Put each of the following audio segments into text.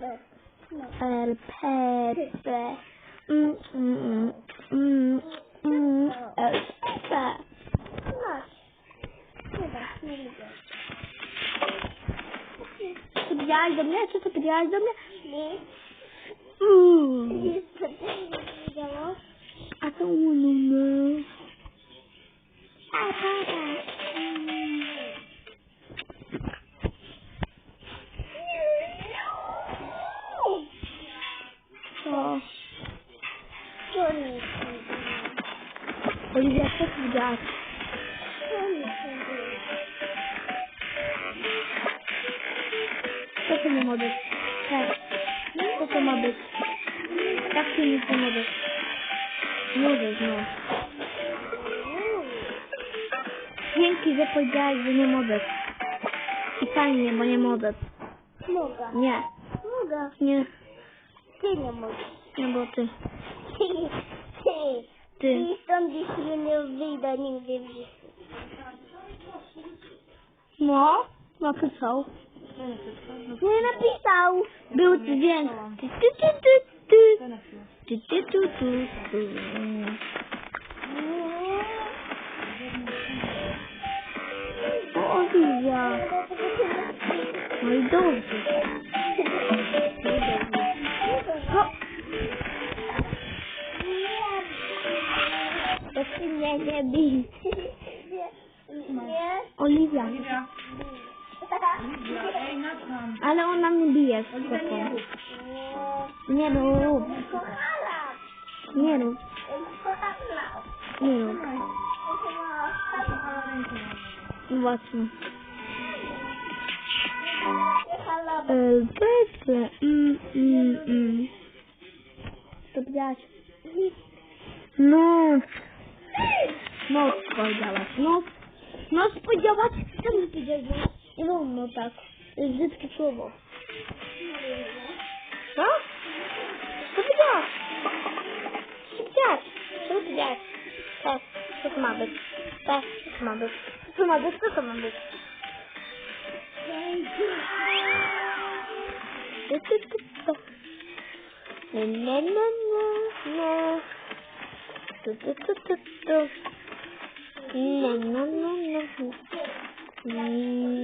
El Pepe. Mm, mm, mm, mm, El Pepe. Ty widziałaś do mnie? Co ty widziałaś do mnie? Nie. Uuu. Co Oliwia, co ty widziałaś? Co to nie ma być? Tak. Co to ma być? Jak to nic nie ma być? No. Dzięki, że powiedziałaś, że nie mogę. I fajnie, bo nie mogę. Mogę. Nie, Mogę. nie, Ty nie możesz. nie, bo ty. Ty. Ty. Ty. I stąd jeśli nie wyjdę nigdy w życiu. No, napisał. Nie napisał. Był dźwięk. Ty, ty, ty, ty, ty. Ty, ty, tu, tu, mnie nie bij. Nie. Oliwia. Ale ona mnie bije z kotą. Nie rób. Kochana. Nie rób. Kochana. Nie rób. Właśnie. Kochana. El Pepe. Mm, mm, mm. To widziałaś? No. Нос Снов нос, ну, нос Снов сподівалась, що не підійде. Ровно ну, ну, так. Звідки слово? Що? Що ти даш? Что ти даш? Що ти даш? Так, что ти мабуть? Так, что ти мабуть? Что ти мабуть? Що ти мабуть? Ту-ту-ту-ту. Ту-ту-ту-ту-ту. 嗯，嗯，嗯，嗯，嗯。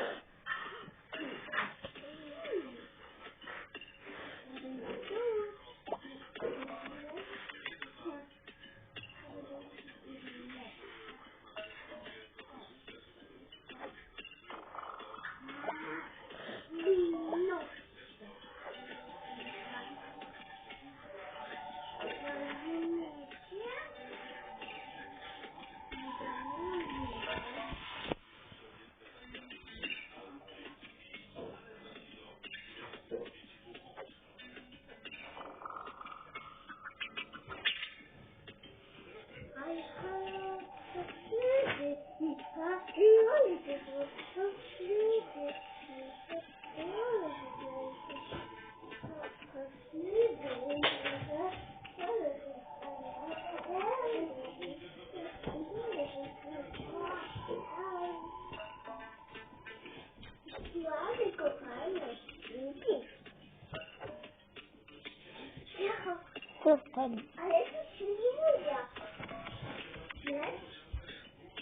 あれ、すみません。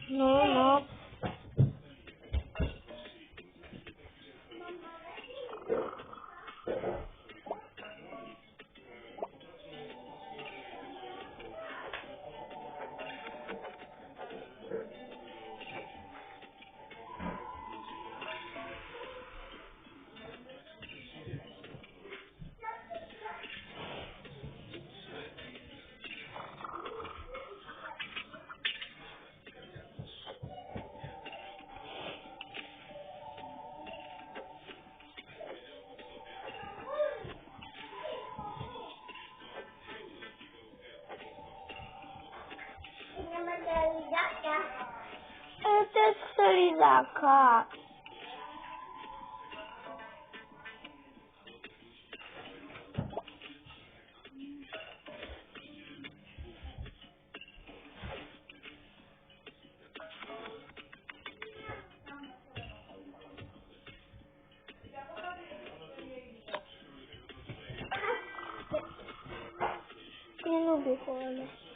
No, no. Też chcę lizaka. Nie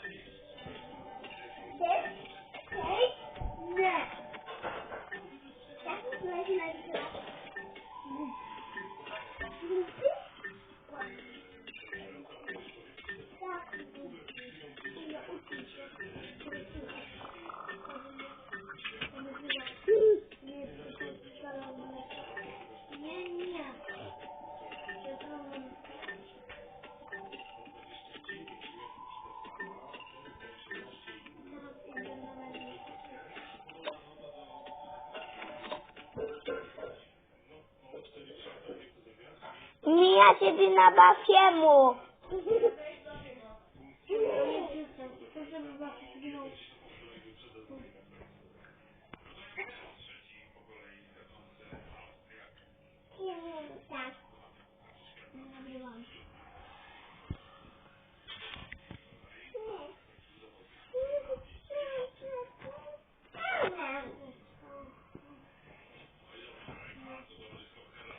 Mija siedzi na Bafiemu. Nie, nie, tak.